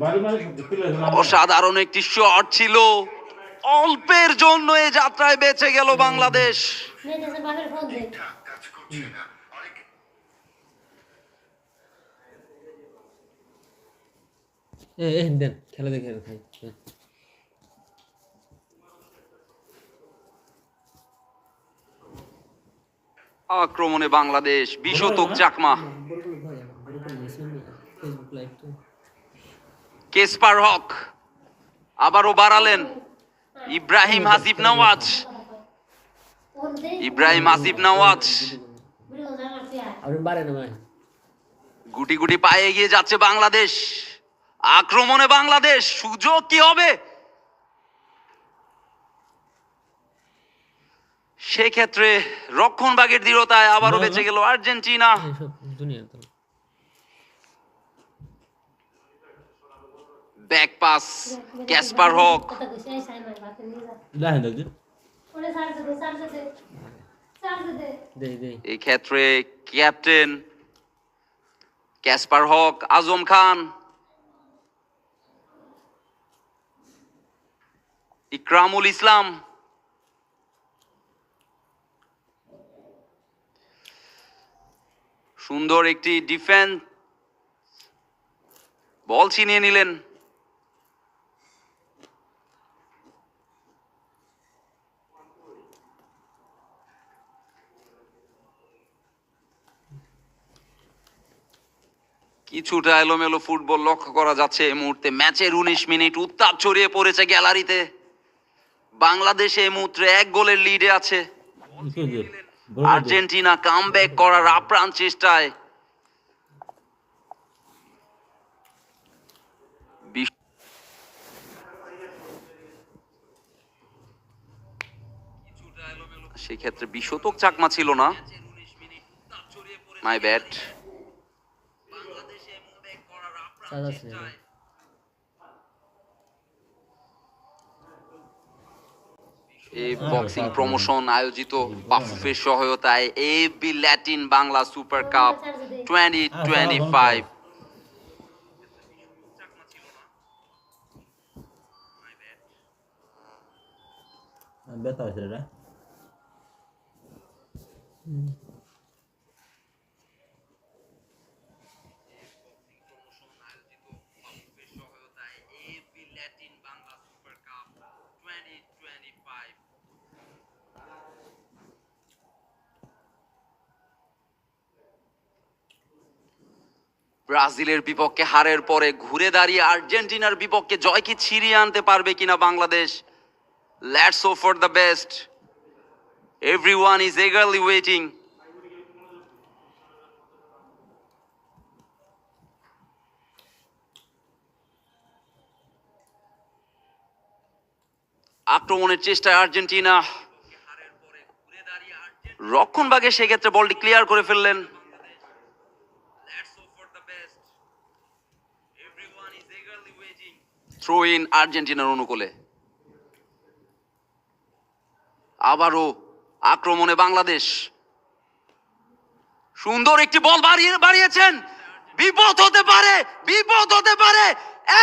মানে অসাধারণ একটি শট ছিল অল্পের জন্য এই যাত্রায় বেঁচে গেল বাংলাদেশ খেলা দেখে খাই হ্যাঁ। আক্রমণে বাংলাদেশ বিশতক চাকমা কেসপার হক আবারও বাড়ালেন ইব্রাহিম হাসিব নওয়াজ ইব্রাহিম আসিফ নওয়াজ গুটি গুটি পায়ে এগিয়ে যাচ্ছে বাংলাদেশ আক্রমণে বাংলাদেশ সুযোগ কি হবে সেক্ষেত্রে বাগের দৃঢ়তায় আবারও বেঁচে গেল Argentina back pass Casper Hoque এই ক্ষেত্রে ক্যাপ্টেন ক্যাসপার হক আজম খান ইকরামুল ইসলাম সুন্দর একটি ডিফেন্স বল ছিনিয়ে নিলেন কিছুটা এলোমেলো ফুটবল লক্ষ্য করা যাচ্ছে এই মুহূর্তে ম্যাচের উনিশ মিনিট উত্তাপ ছড়িয়ে পড়েছে গ্যালারিতে বাংলাদেশে এই মুহূর্তে এক গোলের লিডে আছে আর্জেন্টিনা কাম করার আপ্রাণ চেষ্টায় সেক্ষেত্রে বিশতক চাকমা ছিল না মাই ব্যাট সাদা শ্রেণী এই বক্সিং প্রমোশন আয়োজিত বাফুফের সহায়তায় A B Latin Bangla super cup twenty twenty five ব্যথা হয়েছে ব্রাজিলের বিপক্ষে হারের পরে ঘুরে দাঁড়িয়ে আর্জেন্টিনার বিপক্ষে জয় কি ছিঁড়িয়ে আনতে পারবে কিনা Bangladesh let's O for the best everyone is eagerly waiting আক্রমণের চেষ্টায় আর্জেন্টিনা রক্ষণভাগে সেক্ষেত্রে বলটি ক্লিয়ার করে ফেললেন থ্রো ইন আর্জেন্টিনার অনুকূলে আবারও আক্রমণে বাংলাদেশ সুন্দর একটি বল বাড়িয়ে বাড়িয়েছেন বিপদ হতে পারে বিপদ হতে পারে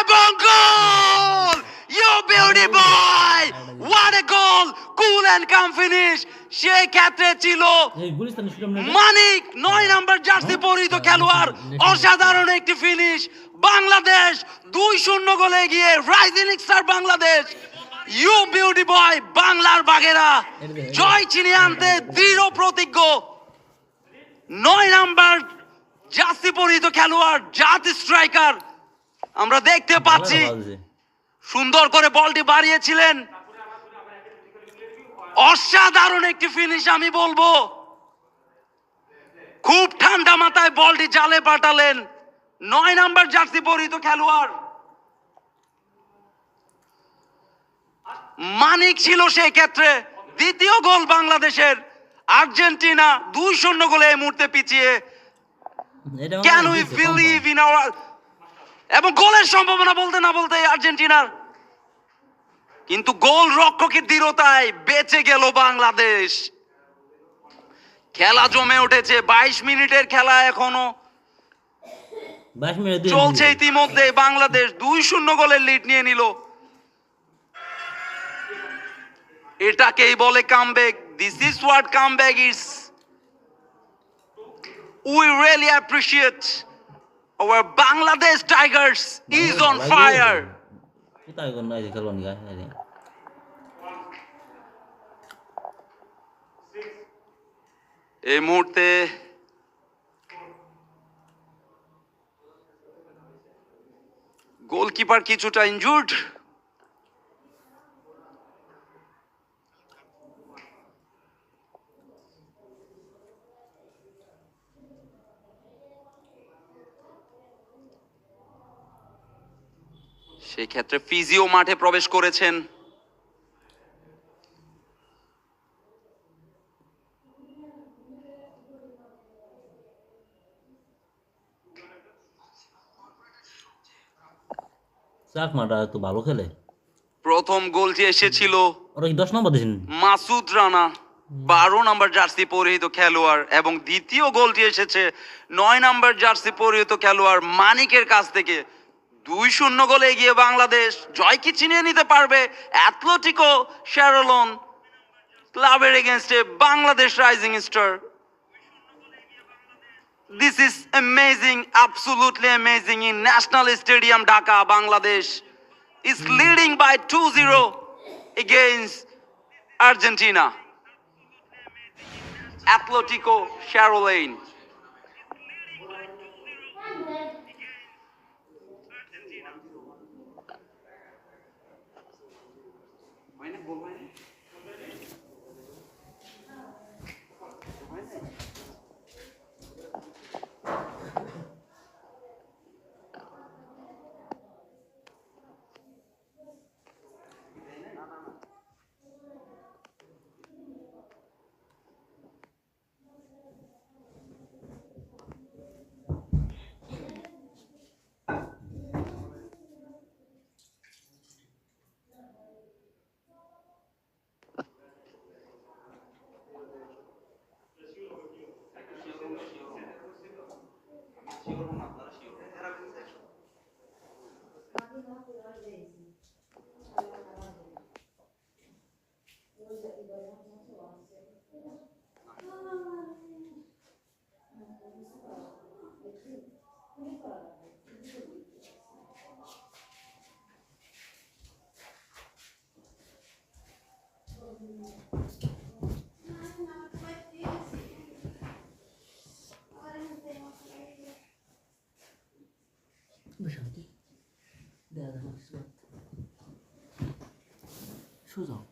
এবং goal you beauty boy what a goal cool and calm finish সে ক্ষেত্রে ছিল মানিক নয় নাম্বার জার্সি পরিহিত খেলোয়াড় অসাধারণ একটি ফিনিশ বাংলাদেশ দুই শূন্য গোলে গিয়ে rising star Bangladesh you beauty boy বাংলার বাঘেরা জয় চিনিয়ে আনতে দৃঢ় প্রতিজ্ঞ নয় নাম্বার জাতি পরিহিত খেলোয়াড় জাতি স্ট্রাইকার আমরা দেখতে পাচ্ছি সুন্দর করে বলটি বাড়িয়েছিলেন অসাধারণ একটি ফিনিশ আমি বলবো খুব ঠান্ডা মাথায় বলটি জালে পাঠালেন নয় নাম্বার জার্সি পরিহিত খেলোয়াড় মানিক ছিল সেই ক্ষেত্রে দ্বিতীয় গোল বাংলাদেশের আর্জেন্টিনা দুই শূন্য গোলে এই মুহূর্তে পিছিয়ে can we believe in our এবং গোলের সম্ভাবনা বলতে না বলতে আর্জেন্টিনার কিন্তু গোল রক্ষকের দৃঢ়তায় বেঁচে গেল বাংলাদেশ খেলা জমে উঠেছে বাইশ মিনিটের খেলা এখনো চলছে ইতিমধ্যে বাংলাদেশ দুই শূন্য গোলের লিড নিয়ে নিল এটাকেই বলে comeback this is word comeback is we really appreciate our Bangladesh Tigers is on fire এই মুহূর্তে গোলকিপার কিছুটা ইনজুর্ড সেই ক্ষেত্রে ফিজিও মাঠে প্রবেশ করেছেন তো ভালো খেলে প্রথম গোল যে এসেছিল ওরা কি দশ নম্বর দিয়েছেন মাসুদ রানা বারো নম্বর জার্সি পরিহিত খেলোয়াড় এবং দ্বিতীয় গোলটি এসেছে নয় নম্বর জার্সি পরিহিত খেলোয়াড় মানিকের কাছ থেকে দুই শূন্য গোলে এগিয়ে বাংলাদেশ জয় কি চিনিয়ে নিতে পারবে অ্যাথলেটিকো শ্যারোলন ক্লাবের এগেনস্টে Bangladesh rising star This is amazing, absolutely amazing. In National Stadium, Dhaka, Bangladesh is hmm. leading by 2-0 against Argentina. Atlético Charolais. 邱总。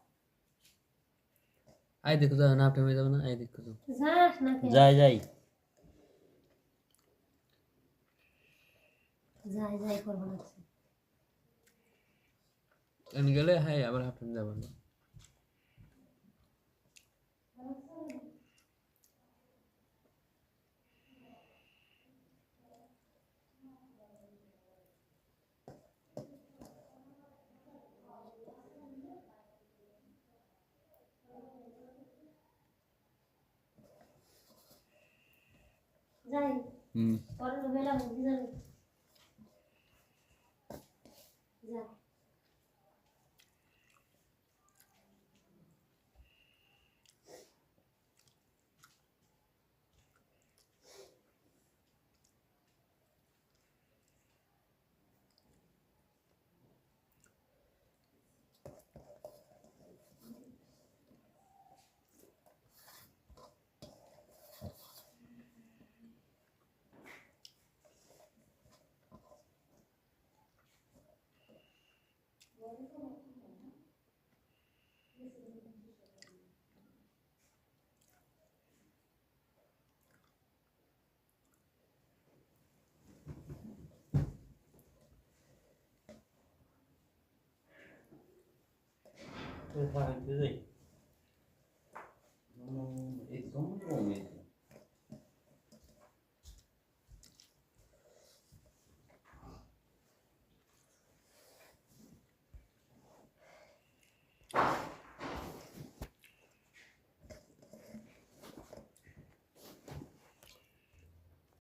I দেখো যাও না আপনি যাবে না আই দেখো যাও যাই যাই যাই যাই করবো না গেলে হ্যাঁ আবার হাফ টাইম যাবো না যাই হুম Tôi khoan thứ gì?